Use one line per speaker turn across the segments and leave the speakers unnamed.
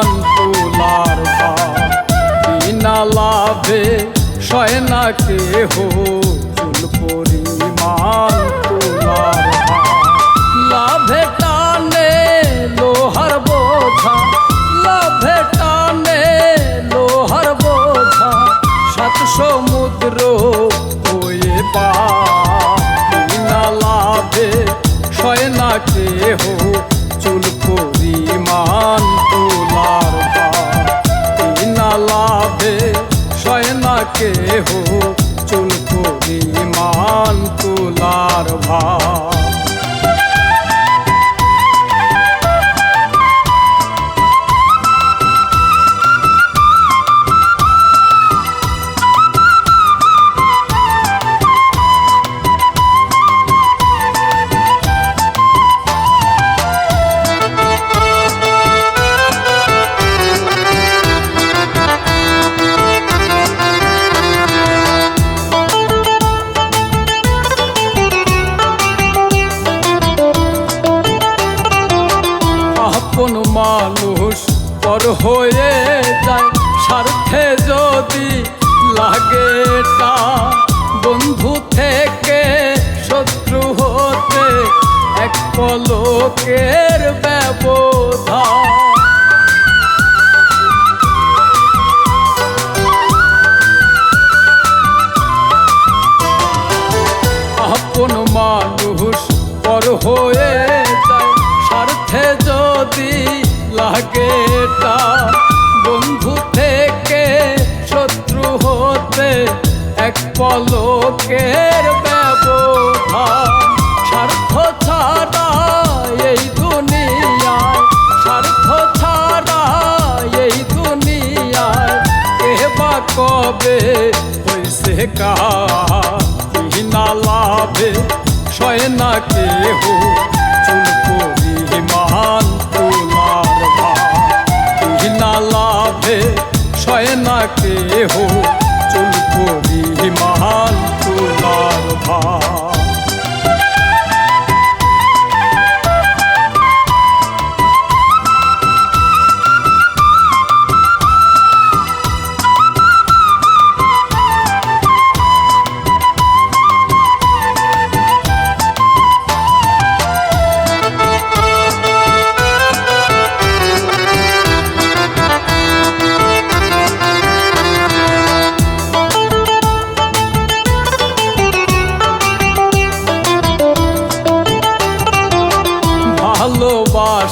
পরিমাণ তোলার বিনা লাভে সয় না কেহ চুল পরিমাণ। পর হয়ে যায় স্বার্থে যদি লাগে তা বন্ধু থেকে শত্রু হতে এক পলকের ব্যবধান। লাগে তা। বন্ধু থেকে শত্রু হতে এক পলকের ব্যবধান। স্বার্থ ছাড়া এই দুনিয়ায়, স্বার্থ ছাড়া এই দুনিয়ায় কে কবে কার? বিনা লাভে না কেহ।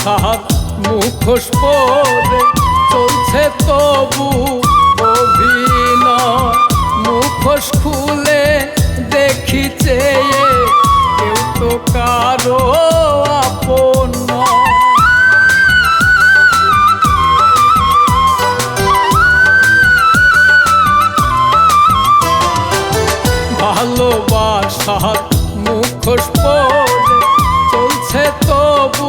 ভালোবাসার মুখোশ পরে চলছে তবু অভিনয়। মুখোশ খুলে দেখি চেয়ে কেউ তো কারও আপন মুখোশ পরে চলছে তবু